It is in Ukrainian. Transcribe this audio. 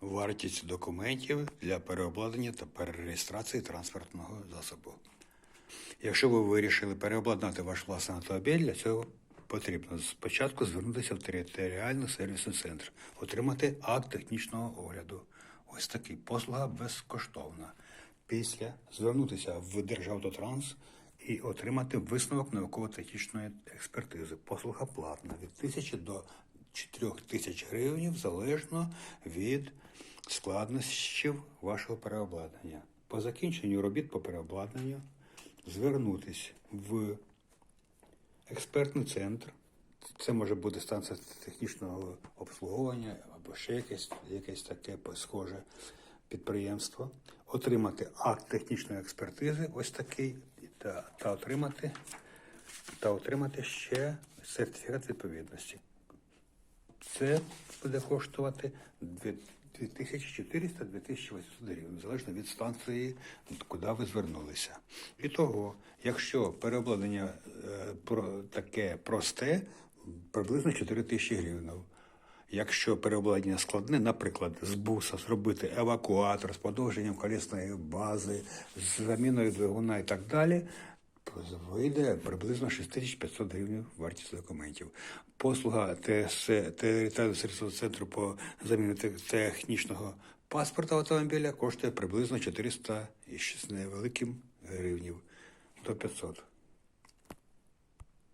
вартість документів для переобладнання та перереєстрації транспортного засобу. Якщо ви вирішили переобладнати ваш власний автомобіль, для цього потрібно спочатку звернутися в територіальний сервісний центр, отримати акт технічного огляду. Ось такий послуга безкоштовна. Після звернутися в Державтотранс і отримати висновок науково-технічної експертизи. Послуга платна від 1000 до 4 тисяч гривень залежно від складнощів вашого переобладнання. По закінченню робіт по переобладнанню звернутись в експертний центр. Це може бути станція технічного обслуговування або ще якесь, якесь таке схоже підприємство, отримати акт технічної експертизи, ось такий, та, та отримати та отримати ще сертифікат відповідності. Це буде коштувати 2400-2800 гривень, залежно від станції, куди ви звернулися. І того, якщо переобладнання е, таке просте, приблизно 4 тисячі гривень. Якщо переобладнання складне, наприклад, з буса зробити евакуатор з подовженням колісної бази, з заміною двигуна і так далі, вийде приблизно 6500 гривень вартість документів. Послуга ТС, територіального центру по заміні технічного паспорта автомобіля коштує приблизно 400 і ще невеликим гривнів до 500.